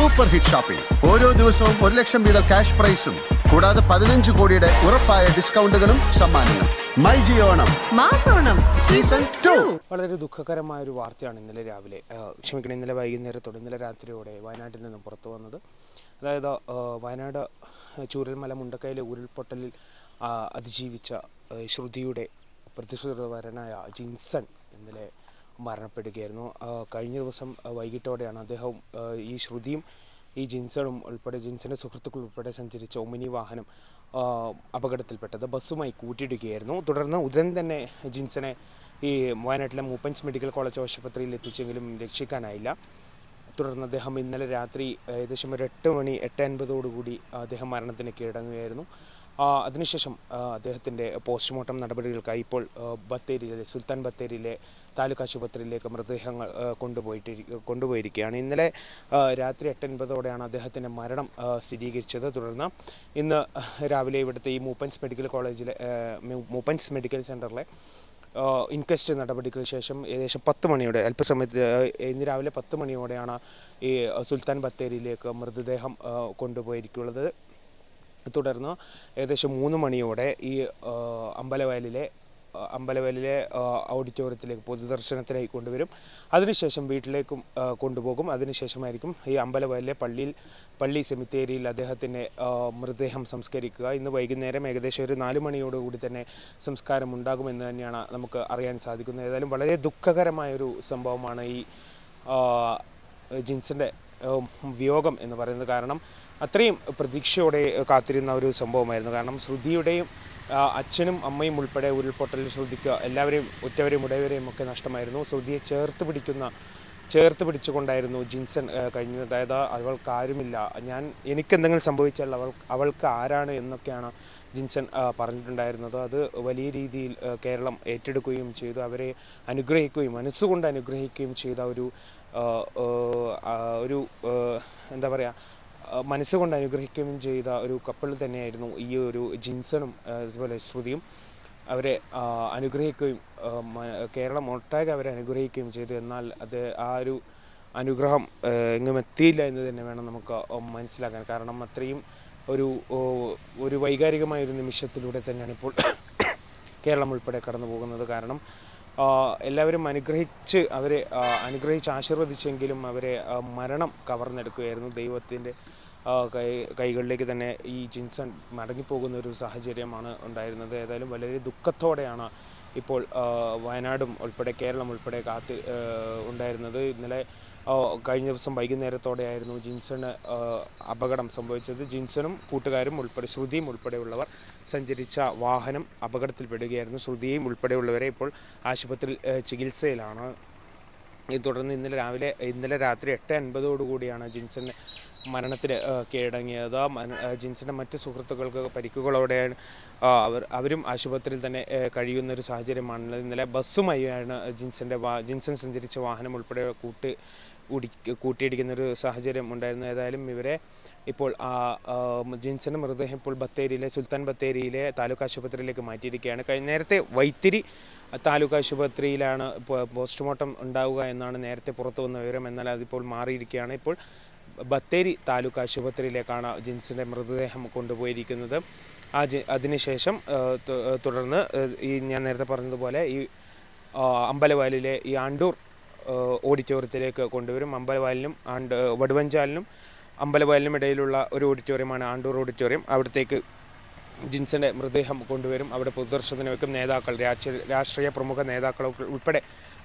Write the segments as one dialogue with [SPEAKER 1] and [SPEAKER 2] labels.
[SPEAKER 1] Super hit shopping ഓരോ ദിവസവും ഒരു ലക്ഷം വീതം ക്യാഷ് പ്രൈസും. കൂടാതെ പതിനഞ്ച് കോടിയുടെ ഉറപ്പായ ഡിസ്കൗണ്ടുകളും സമ്മാനങ്ങളും. My Jio Onam.
[SPEAKER 2] മാസോണം
[SPEAKER 1] season two.
[SPEAKER 3] വളരെ ദുഃഖകരമായ ഒരു വാർത്തയാണ് ഇന്നലെ രാവിലെ ക്ഷമിക്കണം ഇന്നലെ വൈകുന്നേരത്തോടെ ഇന്നലെ രാത്രിയോടെ വയനാട്ടിൽ നിന്ന് പുറത്തു വന്നത്. അതായത് വയനാട് ചൂരൽമല മുണ്ടക്കയിലെ ഉരുൾപൊട്ടലിൽ അതിജീവിച്ച ശ്രുതിയുടെ പ്രതിശ്രുതവരനായ ജിൻസൺ ഇന്നലെ മരണപ്പെടുകയായിരുന്നു. കഴിഞ്ഞ ദിവസം വൈകിട്ടോടെയാണ് അദ്ദേഹം ഈ ശ്രുതിയും ഈ ജിൻസണും ഉൾപ്പെടെ ജിൻസന്റെ സുഹൃത്തുക്കൾ ഉൾപ്പെടെ സഞ്ചരിച്ച ഒമിനി വാഹനം അപകടത്തിൽപ്പെട്ടത് ബസ്സുമായി കൂട്ടിയിടുകയായിരുന്നു. തുടർന്ന് ഉടൻ തന്നെ ജിൻസനെ ഈ വയനാട്ടിലെ മൂപ്പൻസ് മെഡിക്കൽ കോളേജ് ആശുപത്രിയിൽ എത്തിച്ചെങ്കിലും രക്ഷിക്കാനായില്ല. തുടർന്ന് അദ്ദേഹം ഇന്നലെ രാത്രി ഏകദേശം ഒരു എട്ട് മണി എട്ട് അൻപതോടുകൂടി അദ്ദേഹം മരണത്തിന് കീഴടങ്ങുകയായിരുന്നു. അതിനുശേഷം അദ്ദേഹത്തിന്റെ പോസ്റ്റ്മോർട്ടം നടപടികൾക്കായി ഇപ്പോൾ ബത്തേരിയിലെ സുൽത്താൻ ബത്തേരിയിലെ താലൂക്ക് ആശുപത്രിയിലേക്ക് മൃതദേഹങ്ങൾ കൊണ്ടുപോയിട്ട് കൊണ്ടുപോയിരിക്കുകയാണ്. ഇന്നലെ രാത്രി എട്ടൻപതോടെയാണ് അദ്ദേഹത്തിന്റെ മരണം സ്ഥിരീകരിച്ചത്. തുടർന്ന് ഇന്ന് രാവിലെ ഇവിടുത്തെ ഈ മൂപ്പൻസ് മെഡിക്കൽ കോളേജിലെ മൂപ്പൻസ് മെഡിക്കൽ സെന്ററിലെ ഇൻക്വസ്റ്റ് നടപടിക്ക് ശേഷം ഏകദേശം പത്ത് മണിയോടെ അല്പസമയത്ത് ഇന്ന് രാവിലെ പത്ത് മണിയോടെയാണ് ഈ സുൽത്താൻ ബത്തേരിയിലേക്ക് മൃതദേഹം കൊണ്ടുപോയിരിക്കുള്ളത്. തുടർന്ന് ഏകദേശം മൂന്ന് മണിയോടെ ഈ അമ്പലവയലിലെ അമ്പലവയലിലെ ഓഡിറ്റോറിയത്തിലേക്ക് പൊതുദർശനത്തിനായി കൊണ്ടുവരും. അതിനുശേഷം വീട്ടിലേക്കും കൊണ്ടുപോകും. അതിനുശേഷമായിരിക്കും ഈ അമ്പലവയലിലെ പള്ളിയിൽ പള്ളി സെമിത്തേരിയിൽ അദ്ദേഹത്തിന്റെ മൃതദേഹം സംസ്കരിക്കുക. ഇന്ന് വൈകുന്നേരം ഏകദേശം ഒരു നാല് മണിയോടുകൂടി തന്നെ സംസ്കാരം ഉണ്ടാകുമെന്ന് തന്നെയാണ് നമുക്ക് അറിയാൻ സാധിക്കുന്നത്. ഏതായാലും വളരെ ദുഃഖകരമായൊരു സംഭവമാണ് ഈ ജിൻസിന്റെ വിയോഗം എന്ന് പറയുന്നത് കാരണം അത്രയും പ്രതീക്ഷയോടെ കാത്തിരുന്ന ഒരു സംഭവമായിരുന്നു. കാരണം ശ്രുതിയുടെയും അച്ഛനും അമ്മയും ഉൾപ്പെടെ ഉരുൾപൊട്ടലിൽ ശ്രുതിക്ക് എല്ലാവരെയും ഉറ്റവരെയും ഉടയവരെയും ഒക്കെ നഷ്ടമായിരുന്നു. ശ്രുതിയെ ചേർത്ത് പിടിക്കുന്ന ചേർത്ത് പിടിച്ചുകൊണ്ടായിരുന്നു ജിൻസൺ കഴിഞ്ഞത്. അതായത് അവൾക്ക് ആരുമില്ല. ഞാൻ എനിക്കെന്തെങ്കിലും സംഭവിച്ചാൽ അവൾ അവൾക്ക് ആരാണ് എന്നൊക്കെയാണ് ജിൻസൺ പറഞ്ഞിട്ടുണ്ടായിരുന്നത്. അത് വലിയ രീതിയിൽ കേരളം ഏറ്റെടുക്കുകയും ചെയ്തു. അവരെ അനുഗ്രഹിക്കുകയും മനസ്സുകൊണ്ട് അനുഗ്രഹിക്കുകയും ചെയ്ത ഒരു ഒരു എന്താ പറയുക മനസ്സുകൊണ്ട് അനുഗ്രഹിക്കുകയും ചെയ്ത ഒരു കപ്പിൾ തന്നെയായിരുന്നു ഈ ഒരു ജിൻസണും അതുപോലെ ശ്രുതിയും. അവരെ അനുഗ്രഹിക്കുകയും കേരളം ഒട്ടാകെ അവരെ അനുഗ്രഹിക്കുകയും ചെയ്തു. എന്നാൽ അത് ആ ഒരു അനുഗ്രഹം എങ്ങും എത്തിയില്ല എന്ന് തന്നെ വേണം നമുക്ക് മനസ്സിലാക്കാൻ. കാരണം അത്രയും ഒരു ഒരു വൈകാരികമായ ഒരു നിമിഷത്തിലൂടെ തന്നെയാണ് ഇപ്പോൾ കേരളം ഉൾപ്പെടെ കടന്നു പോകുന്നത് കാരണം എല്ലാവരും അനുഗ്രഹിച്ച് അവരെ അനുഗ്രഹിച്ച് ആശീർവദിച്ചെങ്കിലും അവരെ മരണം കവർന്നെടുക്കുകയായിരുന്നു. ദൈവത്തിന്റെ കൈ കൈകളിലേക്ക് തന്നെ ഈ ജിൻസൺ മടങ്ങിപ്പോകുന്ന ഒരു സാഹചര്യമാണ് ഉണ്ടായിരുന്നത്. ഏതായാലും വളരെ ദുഃഖത്തോടെയാണ് ഇപ്പോൾ വയനാടും ഉൾപ്പെടെ കേരളം ഉൾപ്പെടെ കാത്ത് ഉണ്ടായിരുന്നത്. ഇന്നലെ കഴിഞ്ഞ ദിവസം വൈകുന്നേരത്തോടെയായിരുന്നു ജിൻസണ് അപകടം സംഭവിച്ചത്. ജിൻസണും കൂട്ടുകാരും ഉൾപ്പെടെ ശ്രുതിയും ഉൾപ്പെടെയുള്ളവർ സഞ്ചരിച്ച വാഹനം അപകടത്തിൽപ്പെടുകയായിരുന്നു ശ്രുതിയും ഉൾപ്പെടെയുള്ളവരെ ഇപ്പോൾ ആശുപത്രിയിൽ ചികിത്സയിലാണ്. തുടർന്ന് ഇന്നലെ രാവിലെ ഇന്നലെ രാത്രി എട്ട് അൻപതോടുകൂടിയാണ് ജിൻസൺ മരണത്തിന് കീഴടങ്ങിയത്. ജിൻസിന്റെ മറ്റ് സുഹൃത്തുക്കൾക്ക് പരിക്കുകളോടെയാണ് അവർ അവരും ആശുപത്രിയിൽ തന്നെ കഴിയുന്ന ഒരു ഇന്നലെ ബസ്സുമായാണ് ജിൻസിന്റെ ജിൻസൺ സഞ്ചരിച്ച വാഹനം ഉൾപ്പെടെ കൂട്ട് കൂടി കൂട്ടിയിടിക്കുന്ന ഒരു സാഹചര്യം ഉണ്ടായിരുന്നു. ഏതായാലും ഇവരെ ഇപ്പോൾ ആ ജിൻസിന്റെ മൃതദേഹം ഇപ്പോൾ ബത്തേരിയിലെ സുൽത്താൻ ബത്തേരിയിലെ താലൂക്ക് ആശുപത്രിയിലേക്ക് മാറ്റിയിരിക്കുകയാണ്. കഴിഞ്ഞ നേരത്തെ വൈത്തിരി താലൂക്ക് ആശുപത്രിയിലാണ് പോസ്റ്റ്മോർട്ടം ഉണ്ടാവുക എന്നാണ് നേരത്തെ പുറത്തു വന്ന വിവരം. എന്നാൽ അതിപ്പോൾ മാറിയിരിക്കുകയാണ്. ഇപ്പോൾ ബത്തേരി താലൂക്ക് ആശുപത്രിയിലേക്കാണ് ജിൻസിന്റെ മൃതദേഹം കൊണ്ടുപോയിരിക്കുന്നത്. ആ ജി അതിനുശേഷം തുടർന്ന് ഈ ഞാൻ നേരത്തെ പറഞ്ഞതുപോലെ ഈ അമ്പലവാലിലെ ഈ ആണ്ടൂർ ഓഡിറ്റോറിയത്തിലേക്ക് കൊണ്ടുവരും. അമ്പലവയലിനും ആണ്ട് വടുവഞ്ചാലിനും അമ്പലവയലിനും ഇടയിലുള്ള ഒരു ഓഡിറ്റോറിയമാണ് ആണ്ടൂർ ഓഡിറ്റോറിയം. അവിടത്തേക്ക് ജിൻസന്റെ മൃതദേഹം കൊണ്ടുവരും. അവിടെ പൊതുദർശനത്തിന് വെക്കും. നേതാക്കൾ രാഷ്ട്രീയ രാഷ്ട്രീയ പ്രമുഖ നേതാക്കൾ ഉൾപ്പെടെ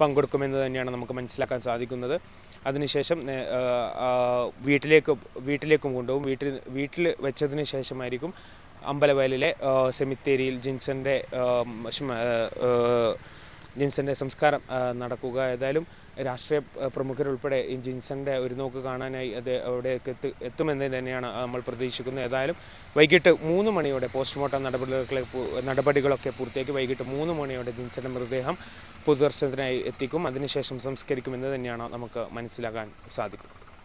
[SPEAKER 3] പങ്കെടുക്കുമെന്ന് തന്നെയാണ് നമുക്ക് മനസ്സിലാക്കാൻ സാധിക്കുന്നത്. അതിനുശേഷം വീട്ടിലേക്ക് വീട്ടിലേക്കും കൊണ്ടുപോകും. വീട്ടിൽ വീട്ടിൽ വെച്ചതിന് ശേഷമായിരിക്കും അമ്പലവയലിലെ സെമിത്തേരിയിൽ ജിൻസന്റെ ജിൻസന്റെ സംസ്കാരം നടക്കുക. ഏതായാലും രാഷ്ട്രീയ പ്രമുഖരുൾപ്പെടെ ഈ ജിൻസന്റെ ഒരു നോക്ക് കാണാനായി അത് അവിടേക്ക് എത്തി എത്തുമെന്ന് തന്നെയാണ് നമ്മൾ പ്രതീക്ഷിക്കുന്നത്. ഏതായാലും വൈകിട്ട് മൂന്ന് മണിയോടെ പോസ്റ്റ്മോർട്ടം നടപടികളൊക്കെ നടപടികളൊക്കെ പൂർത്തിയാക്കി വൈകിട്ട് മൂന്ന് മണിയോടെ ജിൻസന്റെ മൃതദേഹം പൊതുദർശനത്തിനായി എത്തിക്കും. അതിനുശേഷം സംസ്കരിക്കുമെന്ന് തന്നെയാണ് നമുക്ക് മനസ്സിലാക്കാൻ സാധിക്കും